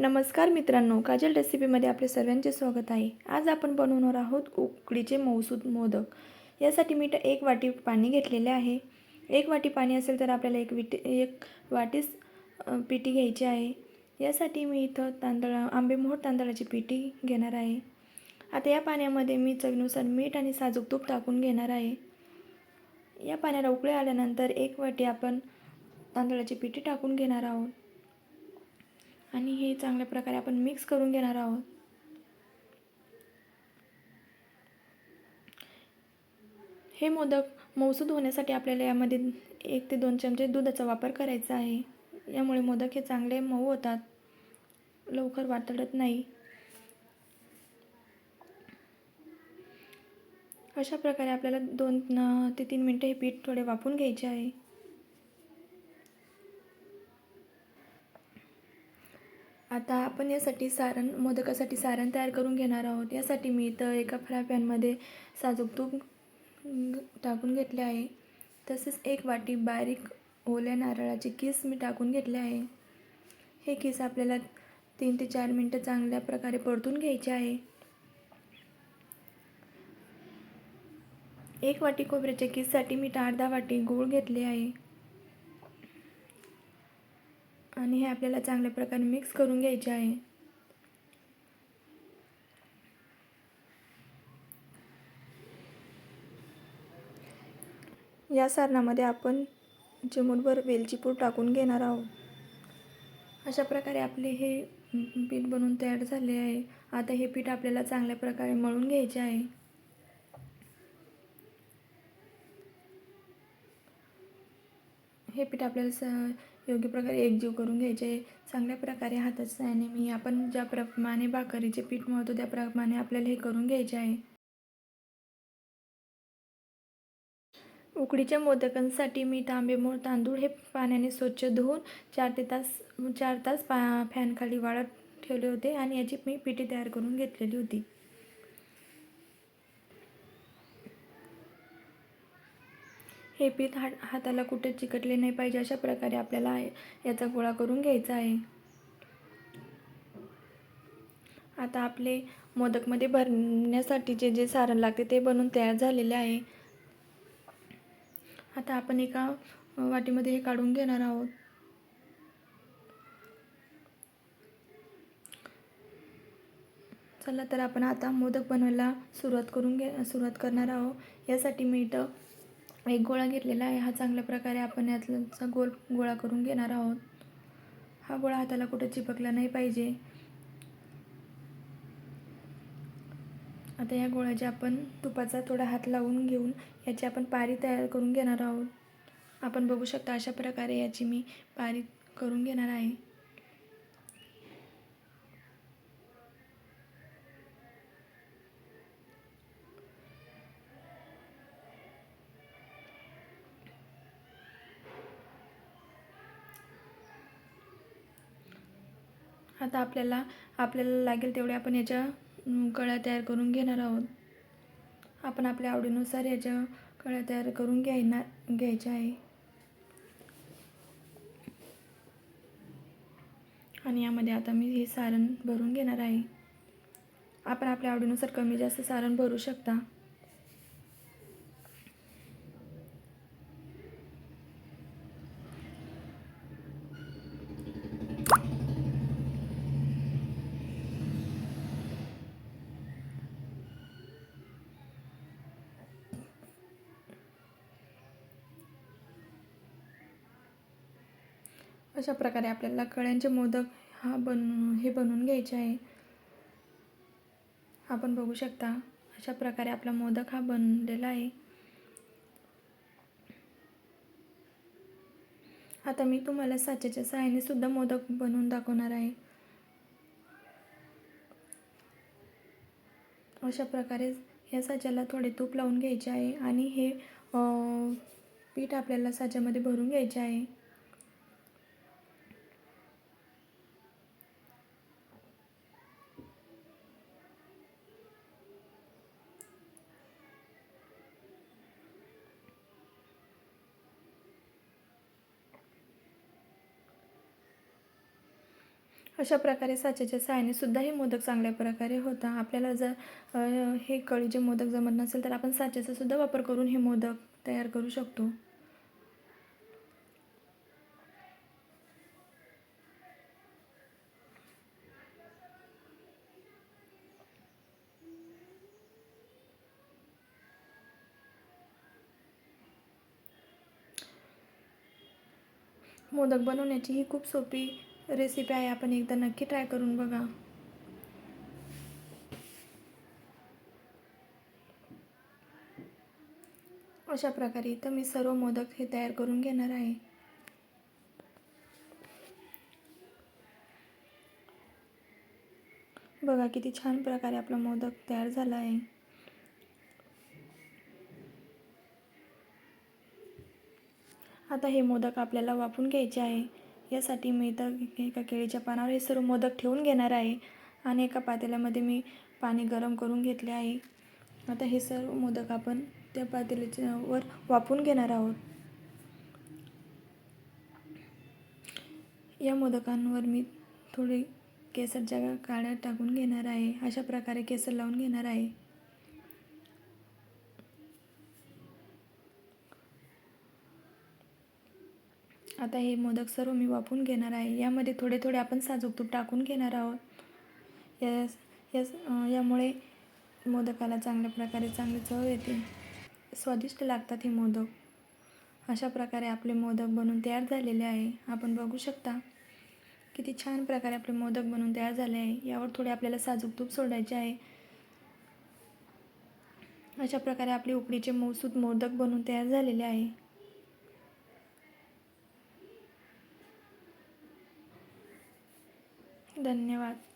नमस्कार मित्रांनो काजल रेसिपीमध्ये आपले सर्वांचे स्वागत आहे. आज आपण बनवणार आहोत उकडीचे मौसूद मोदक. यासाठी मी एक वाटी पाणी घेतलेले आहे. एक वाटी पाणी असेल तर आपल्याला एक विटी एक वाटीस पिठी घ्यायची आहे. यासाठी मी इथं तांदळ आंबेमोहर तांदळाची पिठी घेणार आहे. आता या पाण्यामध्ये मी चवीनुसार मीठ आणि साजूक तूप टाकून घेणार आहे. या पाण्याला उकळे आल्यानंतर एक वाटी आपण तांदळाची पिठी टाकून घेणार आहोत. आणि हे चांगल्या प्रकारे आपण मिक्स करून घेणार आहोत. हे मोदक मौसूद होण्यासाठी आपल्याला यामध्ये एक ते दोन चमचे दुधाचा वापर करायचा आहे. यामुळे मोदक हे चांगले मऊ होतात. लवकर वातडत नाही. अशा प्रकारे आपल्याला दोन ते तीन मिनटं हे पीठ थोडे वाफून घ्यायचे आहे. आता आपण यासाठी सारण मोदकासाठी सारण तयार करून घेणार आहोत. यासाठी मी इथं एका फ्राय पॅनमध्ये साजूक तूप टाकून घेतले आहे. तसेच एक वाटी बारीक ओल्या नारळाचे किस मी टाकून घेतले आहे. हे किस आपल्याला तीन ते चार मिनटं चांगल्या प्रकारे परतून घ्यायचे आहे. एक वाटी खोबऱ्याच्या किससाठी मी अर्धा वाटी गूळ घेतले आहे. आणि हे आपल्याला चांगल्या प्रकारे मिक्स करून घ्यायचे आहे. या सारणामध्ये आपण चिमूटभर वेलची पूड टाकून घेणार आहोत. अशा प्रकारे आपले हे पीठ बनवून तयार झाले आहे. आता हे पीठ आपल्याला चांगल्या प्रकारे मळून घ्यायचे आहे. हे पीठ आपल्याला स योग्य प्रकारे एकजीव करून घ्यायचे. चांगल्या प्रकारे हाताचं आणि मी आपण ज्याप्रमाणे भाकरीचे पीठ मळतो त्याप्रमाणे आपल्याला हे करून घ्यायचे आहे. उकडीच्या मोदकांसाठी मी तांबेमोळ तांदूळ हे पाण्याने स्वच्छ धुवून चार ते तास चार तास पा फॅनखाली वाळत ठेवले होते आणि याची मी पिठी तयार करून घेतलेली होती. हे पीठ हात हाताला कुठे चिकटले नाही पाहिजे अशा प्रकारे आपल्याला याचा गोळा करून घ्यायचा आहे. आता आपले मोदकमध्ये भरण्यासाठी जे जे सारण लागते ते बनवून तयार झालेले आहे. आता आपण एका वाटीमध्ये हे काढून घेणार आहोत. चला तर आपण आता मोदक बनवायला सुरुवात करून घे सुरुवात करणार आहोत. यासाठी मी इथं एक गोळा घेतलेला आहे. हा चांगल्या प्रकारे आपण यातलाचा गोल गोळा करून घेणार आहोत. हा गोळा हाताला कुठं चिपकला नाही पाहिजे. आता या गोळ्याचे आपण तुपाचा थोडा हात लावून घेऊन याची आपण पारी तयार करून घेणार आहोत. आपण बघू शकता अशा प्रकारे याची मी पारी करून घेणार आहे. आता आपल्याला आपल्याला लागेल तेवढे आपण याच्या कळ्या तयार करून घेणार आहोत. आपण आपल्या आवडीनुसार याच्या कळ्या तयार करून घ्यायना घ्यायच्या आहे. आणि यामध्ये आता मी हे सारण भरून घेणार आहे. आपण आपल्या आवडीनुसार कमी जास्त सारण भरू शकता. अशा प्रकारे आपल्याला कळ्यांचे मोदक हा बन हे बनवून घ्यायचे आहे. आपण बघू शकता अशा प्रकारे आपला मोदक हा बनलेला आहे. आता मी तुम्हाला साच्याच्या सहाय्याने सुद्धा मोदक बनवून दाखवणार आहे. अशा प्रकारे या साच्याला थोडे तूप लावून घ्यायचे आहे आणि हे पीठ आपल्याला साच्यामध्ये भरून घ्यायचे आहे. अशा प्रकारे साचेच्या सहाय्याने सुद्धा हे मोदक चांगल्या प्रकारे होता. आपल्याला जर हे कळीचे मोदक जमत नसेल तर आपण साचेचा सुद्धा वापर करून हे मोदक तयार करू शकतो. मोदक बनवण्याची ही खूप सोपी रेसिपी आहे आपण एकदा नक्की ट्राय करून बघा. अशा प्रकारे इथं मी सर्व मोदक हे तयार करून घेणार आहे. बघा किती छान प्रकारे आपला मोदक तयार झाला आहे. आता हे मोदक आपल्याला वाफून घ्यायचे आहे. यासाठी मी इथं एका केळीच्या पानावर हे सर्व मोदक ठेवून घेणार आहे. आणि एका पातेल्यामध्ये मी पाणी गरम करून घेतले आहे. आता हे सर्व मोदक आपण त्या पातेल्याच्या वर घेणार आहोत. या मोदकांवर मी थोडी केसरच्या काळ्या टाकून घेणार आहे. अशा प्रकारे केसर लावून घेणार आहे. आता हे मोदक सर्व मी वापरून घेणार आहे. यामध्ये थोडे थोडे आपण साजूक तूप टाकून घेणार आहोत. यस यास यामुळे मोदकाला चांगल्या प्रकारे चांगली चव येते. स्वादिष्ट लागतात हे मोदक. अशा प्रकारे आपले मोदक बनून तयार झालेले आहे. आपण बघू शकता किती छान प्रकारे आपले मोदक बनवून तयार झाले आहे. यावर थोडे आपल्याला साजूक तूप सोडायचे आहे. अशा प्रकारे आपले उकडीचे मौसूद मोदक बनवून तयार झालेले आहे. धन्यवाद.